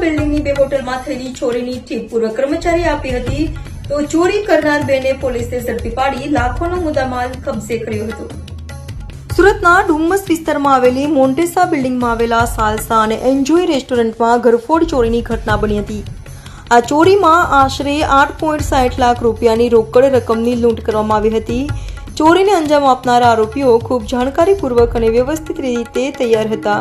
બિલ્ડિંગની બે હોટલમાં થયેલી ચોરીની ટીપ પૂર્વ કર્મચારી આપી હતી. તો ચોરી કરનાર બેને પોલીસે ઝડપી પાડી લાખોનો મુદ્દામાલ કબજે કર્યો હતો. સુરતના ડુમ્મસ વિસ્તારમાં આવેલી મોન્ટેસા બિલ્ડિંગમાં આવેલા સાલસા અને એન્જોય રેસ્ટોરન્ટમાં ઘરફોડ ચોરીની ઘટના બની હતી. આ ચોરીમાં આશરે આઠ પોઈન્ટ સાઠ લાખ રૂપિયાની રોકડ રકમની લૂંટ કરવામાં આવી હતી. ચોરીને અંજામ આપનારા આરોપીઓ ખૂબ જાણકારીપૂર્વક અને વ્યવસ્થિત રીતે તૈયાર હતા.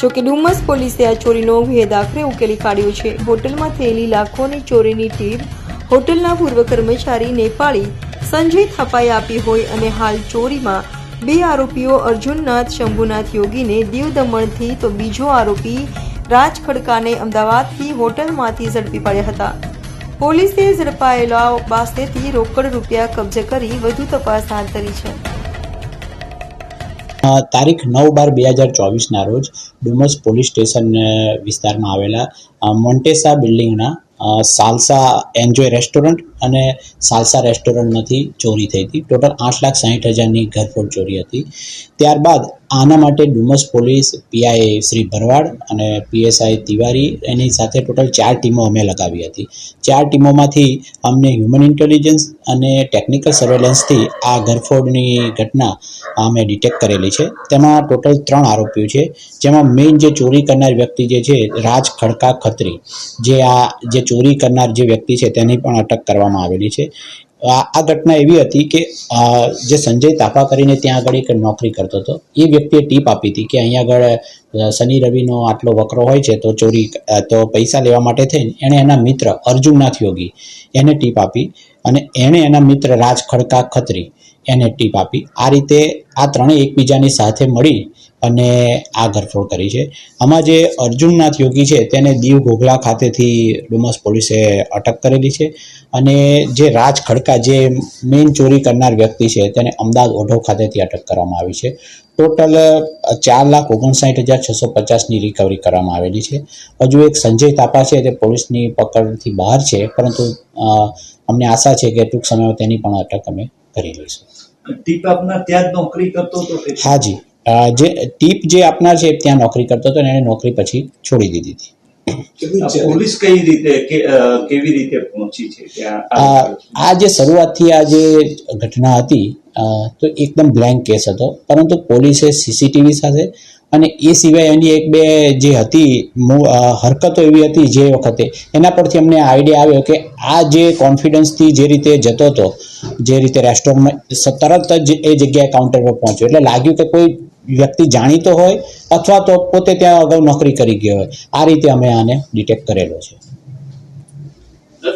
જોકે ડુમસ પોલીસે આ ચોરીનો ભેદ આખરે ઉકેલી કાઢ્યો છે. હોટલમાં થયેલી લાખોની ચોરીની ટીપ હોટલના પૂર્વ કર્મચારી નેપાળી સંજય થાપાએ આપી હોય અને હાલ ચોરીમાં બે આરોપીઓ અર્જુનનાથ, શંભુનાથ યોગીને દીવ દમણથી તો બીજો આરોપી રાજ ખડકાને અમદાવાદથી હોટલમાંથી ઝડપી પાડ્યા હતા. પોલીસે ઝડપાયેલા પાસેથી રોકડ રૂપિયા કબજે કરી વધુ તપાસ હાથ ધરી છે. તારીખ નવ બાર બે હજાર ચોવીસના રોજ ડુમસ પોલીસ સ્ટેશન વિસ્તારમાં આવેલા મોન્ટેસા બિલ્ડિંગના સાલસા એન્જોય રેસ્ટોરન્ટ અને સાલસા રેસ્ટોરન્ટમાંથી ચોરી થઈ હતી. ટોટલ આઠ લાખ સાહીઠ હજારની ઘરફોડ ચોરી હતી. ત્યારબાદ આના માટે ડુમસ પોલીસ પીઆઈ શ્રી ભરવાડ અને પીએસઆઈ તિવારી એની સાથે ટોટલ ચાર ટીમો અમે લગાવી હતી. ચાર ટીમોમાંથી અમને હ્યુમન ઇન્ટેલિજન્સ અને ટેકનિકલ સર્વેલન્સથી આ ઘરફોડની ઘટના અમે ડિટેક્ટ કરેલી છે. તેમાં ટોટલ ત્રણ આરોપીઓ છે. જેમાં મેઇન જે ચોરી કરનાર વ્યક્તિ જે છે, રાજ ખડકા ખત્રી. જે આ જે ચોરી કરનાર જે વ્યક્તિ છે, તેની પણ અટક કરવામાં આવેલી છે. આ ઘટના એવી હતી કે જે સંજય તાપા કરીને ત્યાં આગળ એક નોકરી કરતો હતો. એ વ્યક્તિએ ટીપ આપી હતી કે અહીંયા આગળ શનિ રવિનો આટલો વકરો હોય છે તો ચોરી તો પૈસા લેવા માટે થઈને એણે એના મિત્ર અર્જુનનાથ યોગી એને ટીપ આપી અને એણે એના મિત્ર રાજ ખડકા ખત્રી એને ટીપ આપી. આ રીતે આ ત્રણેય એકબીજાની સાથે મળી અને આ ઘરફોડ કરી છે. આમાં જે અર્જુનનાથ યોગી છે તેને દીવ ઘોઘલા ખાતેથી ડુમસ પોલીસે અટક કરેલી છે અને જે રાજ ખડકા જે મેઇન ચોરી કરનાર વ્યક્તિ છે તેને અમદાવાદ ઓઢો ખાતેથી અટક કરવામાં આવી છે. ટોટલ ચાર લાખ ઓગણસાઠ હજાર છસો પચાસની રિકવરી કરવામાં આવેલી છે. હજુ એક સંજય તાપા છે તે પોલીસની પકડથી બહાર છે પરંતુ અમને આશા છે કે ટૂંક સમયમાં તેની પણ અટક અમે કરી લઈશું. ટીપ આપનાર ત્યાં જ નોકરી કરતો હતો હાજી જે ટીપ જે આપનાર છે ત્યાં નોકરી કરતો હતો અને એને નોકરી પછી છોડી દીધી હતી. પોલીસ કઈ રીતે કેવી રીતે પહોંચી છે? આ જે શરૂઆતથી આ જે ઘટના હતી તો એકદમ બ્લેન્ક કેસ હતો. પરંતુ પોલીસે સીસીટીવી સાથે અને એ સિવાય એની એક બે જે હતી હરકતો એવી હતી જે વખતે એના પરથી અમને આઈડિયા આવ્યો કે આ જે કોન્ફિડન્સથી જે રીતે જતો હતો જે રીતે રેસ્ટોરન્ટમાં તરત જ એ જગ્યાએ કાઉન્ટર પર પહોંચ્યો. એટલે લાગ્યું કે કોઈ વ્યક્તિ જાણીતો હોય અથવા તો પોતે ત્યાં અગાઉ નોકરી કરી ગયો હોય. આ રીતે અમે આને ડિટેક્ટ કરેલો છે.